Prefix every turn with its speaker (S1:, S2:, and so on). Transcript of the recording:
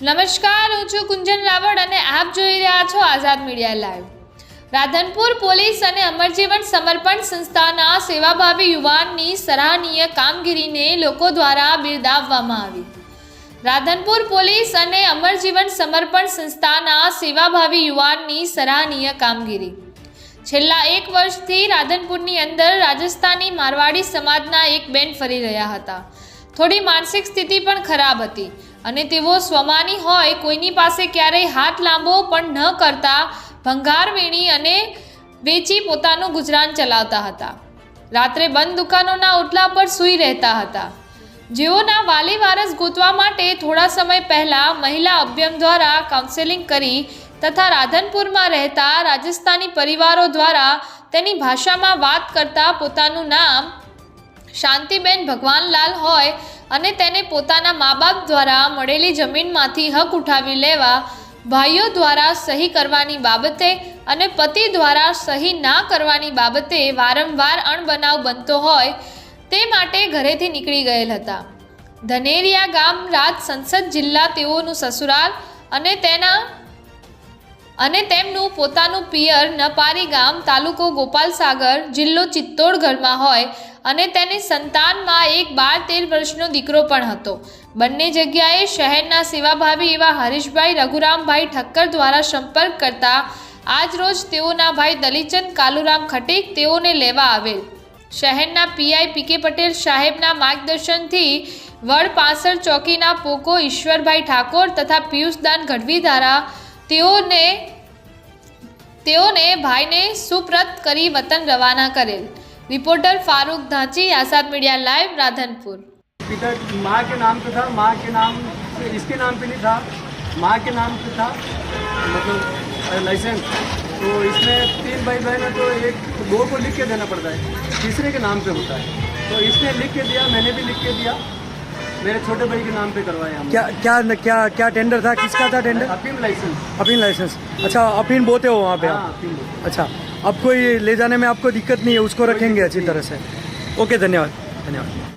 S1: નમસ્કાર, હું છું કુંજન રાવળ અને આપ જોઈ રહ્યા છો Azad media live. Radhanpur police અને અમરજીવન સમર્પણ સંસ્થાના સેવાભાવી યુવાનની સરાહનીય કામગીરીને લોકો દ્વારા બિરદાવવામાં આવી. રાધનપુર પોલીસ અને અમરજીવન સમર્પણ સંસ્થાના સેવાભાવી યુવાનની સરાહનીય કામગીરી. છેલ્લા એક વર્ષથી રાધનપુરની અંદર રાજસ્થાની મારવાડી સમાજના એક બેન ફરી રહ્યા હતા. થોડી માનસિક સ્થિતિ પણ ખરાબ હતી. અને તેઓ સ્વમાની હોય, કોઈની પાસે ક્યારેય હાથ લાંબો પણ ન કરતા, ભંગાર વીણી અને વેચી પોતાનું ગુજરાન ચલાવતા હતા. રાત્રે બંધ દુકાનોના ઓટલા પર સૂઈ રહેતા હતા. જેઓના વાલી વારસ ગોતવા માટે થોડા સમય પહેલા મહિલા અભ્યમ દ્વારા કાઉન્સેલિંગ કરી તથા રાધનપુરમાં રહેતા રાજસ્થાની પરિવારો દ્વારા તેની ભાષામાં વાત કરતા પોતાનું નામ શાંતિબેન ભગવાનલાલ હોય અને તેને પોતાના મા બાપ દ્વારા મળેલી જમીનમાંથી હક ઉઠાવી લેવા, ભાઈઓ દ્વારા સહી કરવાની બાબતે અને પતિ દ્વારા સહી ના કરવાની બાબતે વારંવાર અણબનાવ બનતો હોય, તે માટે ઘરેથી નીકળી ગયેલ હતા. ધનેરિયા ગામ રાજ સંસદ જિલ્લા તેઓનું સસુરાલ અને તેના અને તેમનું પોતાનું પિયર નપારી ગામ તાલુકો ગોપાલસાગર જિલ્લો ચિત્તોડગઢમાં હોય અને તેની સંતાનમાં એક બાર તેર વર્ષનો દીકરો પણ હતો. બંને જગ્યાએ શહેરના સેવાભાવી એવા હરીશભાઈ રઘુરામભાઈ ઠક્કર દ્વારા સંપર્ક કરતા આજરોજ તેઓના ભાઈ દલીચંદ કાલુરામ ખટીક તેઓને લેવા આવેલ. શહેરના પીઆઈ પીકે પટેલ સાહેબના માર્ગદર્શનથી વડ પાસર ચોકીના પોકો ઈશ્વરભાઈ ઠાકોર તથા પિયુષદાન ગઢવી દ્વારા તેઓને તેઓને ભાઈને સુપ્રત કરી વતન રવાના કરેલ reporter Farooq Dhanchi Azad media live Radhanpur
S2: पिता माँ के नाम पे था माँ के नाम से इसके नाम पे नहीं था माँ के नाम पे था मतलब लाइसेंस तो इसमें तीन भाई बहन है तो एक दो को लिख के देना पड़ता है तीसरे के नाम पे होता है तो इसने लिख के दिया मैंने भी लिख के दिया मेरे छोटे भाई के नाम पे करवाया हम
S3: क्या क्या क्या क्या टेंडर था किसका था टेंडर
S2: अफीम लाइसेंस
S3: अफीन लाइसेंस अच्छा अफीन बोते हो वहाँ पे
S2: हाँ
S3: आप
S2: अफीम
S3: अच्छा अब कोई ले जाने में आपको दिक्कत नहीं है उसको रखेंगे अच्छी तरह से ओके धन्यवाद धन्यवाद